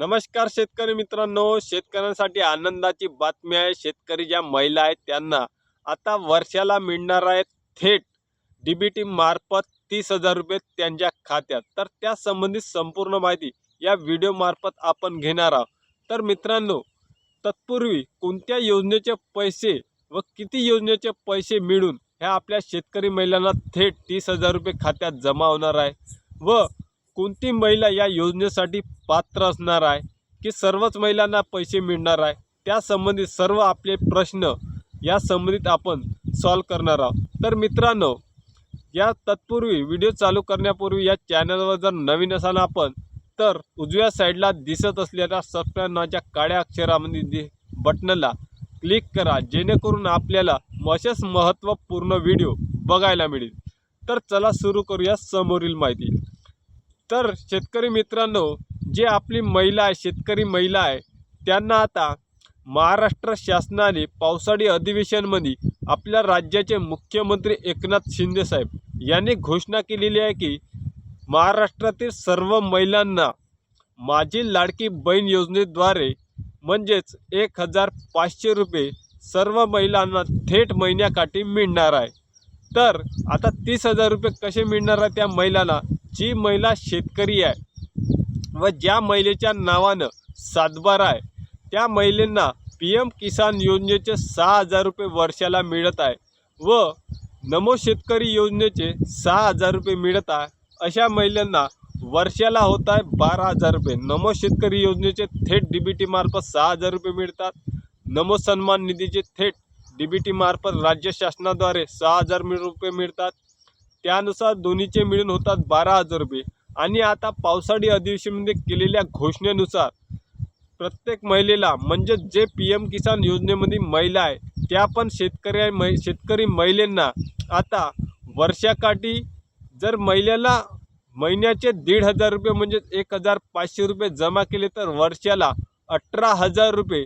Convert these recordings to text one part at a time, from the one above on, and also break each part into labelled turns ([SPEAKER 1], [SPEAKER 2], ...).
[SPEAKER 1] नमस्कार शेतकरी मित्रांनो शेतकऱ्यांसाठी आनंदाची बातमी आहे. शेतकरी ज्या महिला आहेत त्यांना आता वर्षाला मिळणार आहे थेट डी बी टी मार्फत तीस हजार रुपये त्यांच्या खात्यात. तर त्या संबंधित संपूर्ण माहिती या व्हिडिओ मार्फत आपण घेणार आहोत. तर मित्रांनो तत्पूर्वी कोणत्या योजनेचे पैसे व किती योजनेचे पैसे मिळून ह्या आपल्या शेतकरी महिलांना थेट तीस हजार रुपये खात्यात जमा होणार आहे? व कोणती महिला या योजनेसाठी पात्र असणार आहे? की सर्वच महिलांना पैसे मिळणार आहे? त्या संबंधित सर्व आपले प्रश्न या संबंधित आपण सॉल्व करणार आहोत. तर मित्रांनो या तत्पूर्वी व्हिडिओ चालू करण्यापूर्वी या चॅनलवर जर नवीन असाल आपण तर उजव्या साईडला दिसत असलेल्या सबस्क्राईब नावाच्या काळ्या अक्षरामध्ये दि बटनला क्लिक करा जेणेकरून आपल्याला असेच महत्त्वपूर्ण व्हिडिओ बघायला मिळेल. तर चला सुरू करूया समोरील माहिती. तर शेतकरी मित्रांनो जे आपली महिला आहे शेतकरी महिला आहे त्यांना आता महाराष्ट्र शासनाने पावसाळी अधिवेशनमध्ये आपल्या राज्याचे मुख्यमंत्री एकनाथ शिंदेसाहेब यांनी घोषणा केलेली आहे की महाराष्ट्रातील सर्व महिलांना माझी लाडकी बहीण योजनेद्वारे म्हणजेच एक हजार पाचशे रुपये सर्व महिलांना थेट महिन्याकाठी मिळणार आहे. तर आता तीस हजार रुपये कसे मिळणार आहे त्या महिलांना जी महिला शेतकरी आहे व ज्या महिलेच्या नावानं सातबारा आहे त्या महिलांना पी एम किसान योजनेचे सहा हजार रुपये वर्षाला मिळत आहे व नमो शेतकरी योजनेचे सहा हजार रुपये मिळत आहे अशा महिलांना वर्षाला होत आहे बारा हजार रुपये. नमो शेतकरी योजनेचे थेट डी बी टी मार्फत सहा हजार रुपये मिळतात. नमो सन्मान निधीचे थेट डी बी टी मार्फत राज्य शासनाद्वारे सहा हजार रुपये मिळतात. त्यानुसार दोन्हीचे मिळून होतात बारा हजार रुपये. आणि आता पावसाळी अधिवेशनमध्ये केलेल्या घोषणेनुसार प्रत्येक महिलेला म्हणजे जे पी एम किसान योजनेमध्ये महिला आहे त्या पण शेतकरी आहे मै शेतकरी महिलांना आता वर्षाकाठी जर महिलेला महिन्याचे दीड हजार रुपये म्हणजे एक हजार पाचशे रुपये जमा केले तर वर्षाला अठरा हजार रुपये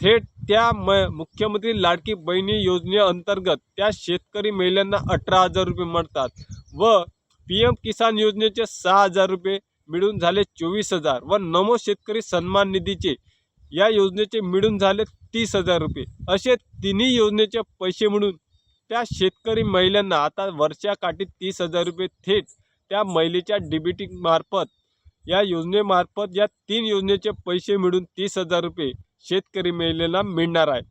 [SPEAKER 1] थेट त्या म मुख्यमंत्री लाडकी बहिणी योजनेअंतर्गत त्या शेतकरी महिलांना अठरा हजार रुपये मिळतात व पी एम किसान योजनेचे सहा हजार रुपये मिळून झाले चोवीस हजार व नमो शेतकरी सन्मान निधीचे या योजनेचे मिळून झाले तीस हजार रुपये. असे तिन्ही योजनेचे पैसे मिळून त्या शेतकरी महिलांना आता वर्षाकाठी तीस हजार रुपये थेट त्या महिलेच्या डी मार्फत या योजनेमार्फत या तीन योजनेचे पैसे मिळून तीस हजार रुपये शेतकरी महिलेला मिळणार आहे.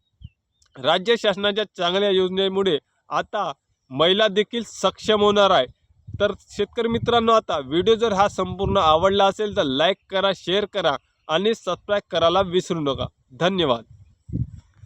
[SPEAKER 1] राज्य शासनाच्या चांगल्या योजनेमुळे आता महिला देखील सक्षम होणार आहे. तर शेतकरी मित्रांनो आता व्हिडिओ जर हा संपूर्ण आवडला असेल तर लाईक करा शेअर करा आणि सबस्क्राईब करायला विसरू नका. धन्यवाद.